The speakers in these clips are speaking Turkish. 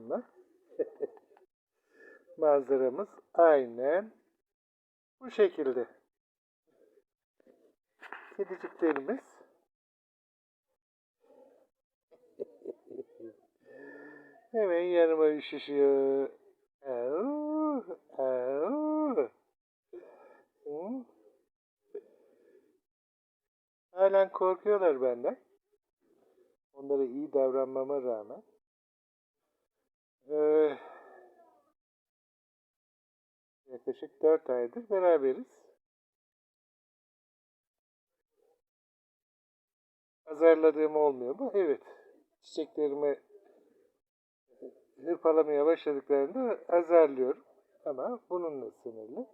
Mi? Manzaramız aynen bu şekilde. Kediciklerimiz hemen yanıma üşüşüyor. Au, au. Hı? Halen korkuyorlar benden. Onlara iyi davranmama rağmen. Ee, yaklaşık 4 aydır beraberiz. Azarladığım olmuyor mu? Evet. Çiçeklerimi hırpalamaya başladıklarında azarlıyorum. Ama bununla sınırlı.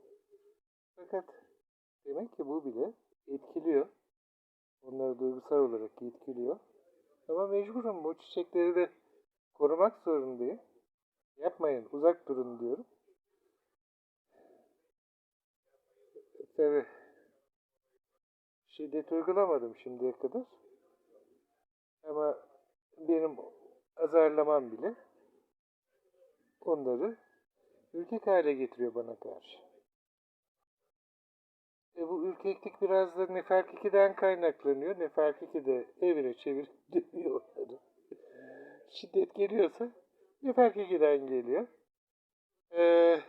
Fakat demek ki bu bile etkiliyor. Onları duygusal olarak etkiliyor. Ama mecburum bu çiçekleri de korumak zorundayım. Yapmayın, uzak durun diyorum. Tabii şiddet uygulamadım şimdiye kadar. Ama benim azarlamam bile onları ürkek hale getiriyor bana karşı. E bu ürkeklik biraz da Neferk 2'den kaynaklanıyor. Neferk 2 de evire çevir dövüyor onları. Şiddet geliyorsa Neferk 2'den geliyor. Ee,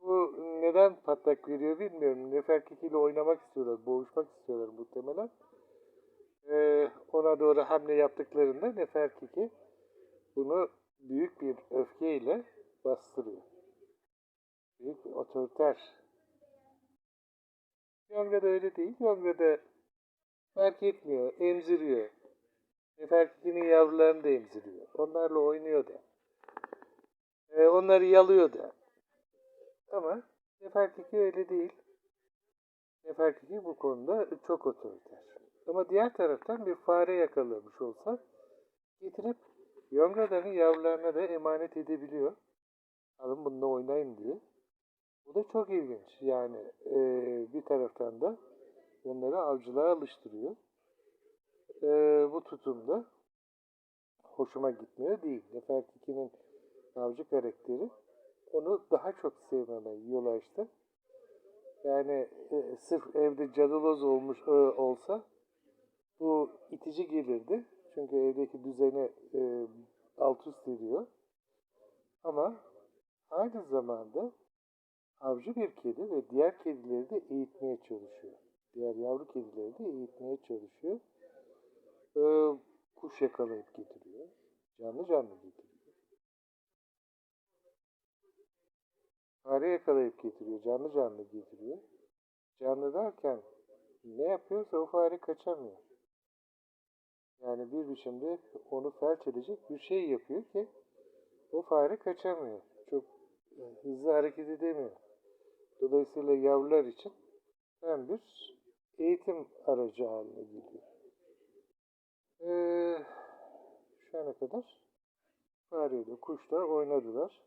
bu neden patlak veriyor bilmiyorum. Neferk 2 ile oynamak istiyorlar, boğuşmak istiyorlar muhtemelen. Ee, ona doğru hamle yaptıklarında Neferk 2 bunu büyük bir öfkeyle bastırıyor. Büyük bir otoriter Yonga'da öyle değil. Yonga'da fark etmiyor, emziriyor. Nefertiti'nin yavrularını da emziriyor. Onlarla oynuyor da. Ee, onları yalıyor da. Ama Nefertiti öyle değil. Nefertiti bu konuda çok otoriter. Ama diğer taraftan bir fare yakalamış olsa getirip Yonga'ların yavrularına da emanet edebiliyor. Alın bununla oynayın diye. Bu da çok ilginç. Yani e, bir taraftan da onları avcılığa alıştırıyor. E, bu tutumda hoşuma gitmiyor değil. Nefertiti'nin avcı karakteri onu daha çok sevmeme yol açtı. Yani e, sırf evde cadıloz olmuş e, olsa bu itici gelirdi. Çünkü evdeki düzeni e, alt üst ediyor. Ama aynı zamanda avcı bir kedi ve diğer kedileri de eğitmeye çalışıyor. Diğer yavru kedileri de eğitmeye çalışıyor. Kuş yakalayıp getiriyor. Canlı canlı getiriyor. Fare yakalayıp getiriyor. Canlı canlı getiriyor. Canlı derken ne yapıyorsa o fare kaçamıyor. Yani bir biçimde onu felç edecek bir şey yapıyor ki o fare kaçamıyor. Çok hızlı hareket edemiyor. Dolayısıyla yavrular için hem bir eğitim aracı haline geliyor. Ee, şu ana kadar fareyle, kuşla oynadılar.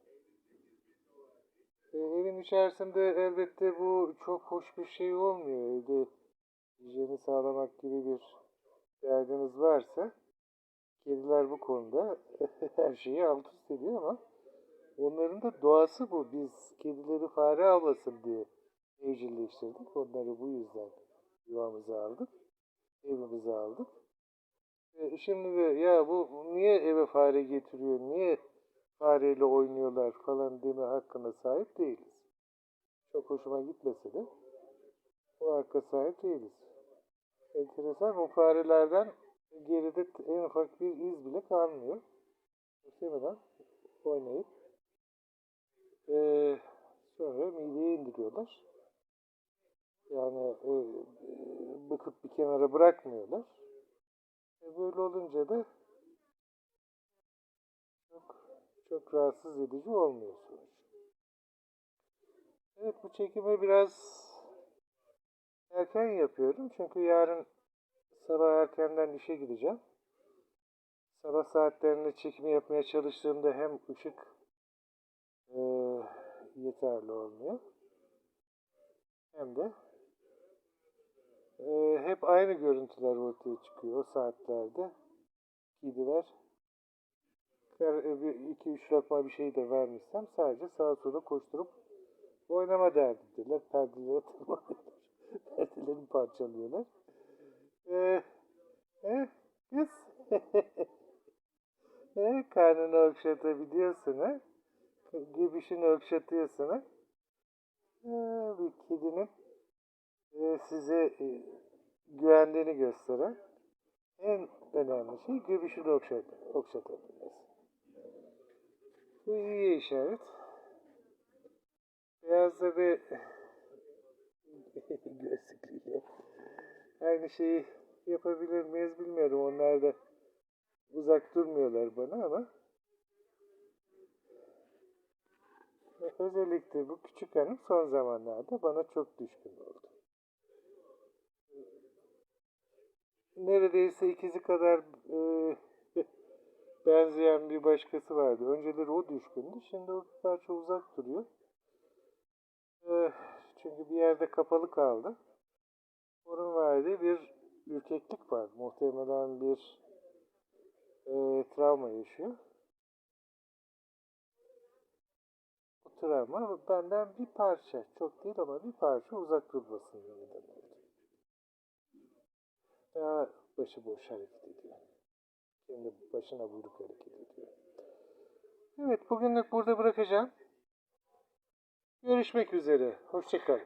Ee, evin içerisinde elbette bu çok hoş bir şey olmuyor. Evde hijyeni sağlamak gibi bir derdiniz varsa kediler bu konuda her şeyi alt üst ediyor ama Onların da doğası bu. Biz kedileri fare avlasın diye evcilleştirdik. Onları bu yüzden yuvamıza aldık. Evimize aldık. Şimdi de ya bu niye eve fare getiriyor, niye fareyle oynuyorlar falan deme hakkına sahip değiliz. Çok hoşuma gitmese de o hakka sahip değiliz. Enteresan o farelerden geride en ufak bir iz bile kalmıyor. Muhtemelen oynayıp ee, sonra mideye indiriyorlar. Yani e, bıkıp bir kenara bırakmıyorlar. E, böyle olunca da çok çok rahatsız edici olmuyor sonuç. Evet bu çekimi biraz erken yapıyorum. Çünkü yarın sabah erkenden işe gideceğim. Sabah saatlerinde çekimi yapmaya çalıştığımda hem ışık e, yeterli olmuyor. Hem de e, hep aynı görüntüler ortaya çıkıyor o saatlerde. Kediler Eğer e, iki üç lokma bir şey de vermişsem sadece sağa sola koşturup oynama derdindeler. Perdeleri tırmalıyorlar. Perdelerini parçalıyorlar. Ee, e, kız. e, karnını okşatabiliyorsun ha. Göbüşünü okşatıyorsun ha. Ee, bir kedinin e, size e, güvendiğini gösteren en önemli şey göbüşünü okşat, okşatabilmesi. Bu iyi işaret. Beyazları gözlüklüyle aynı şeyi yapabilir miyiz bilmiyorum. Onlar da uzak durmuyorlar bana ama özellikle bu küçük hanım son zamanlarda bana çok düşkün oldu. Neredeyse ikizi kadar e, benzeyen bir başkası vardı. Önceleri o düşkündü. Şimdi o bir parça uzak duruyor. E, çünkü bir yerde kapalı kaldı. Onun verdiği bir ürkeklik var. Muhtemelen bir e, travma yaşıyor. Bu travma benden bir parça, çok değil ama bir parça uzak durmasını neden Daha başıboş hareket ediyor. Kendi başına buyruk hareket ediyor. Evet, bugünlük burada bırakacağım. Görüşmek üzere. Hoşçakalın.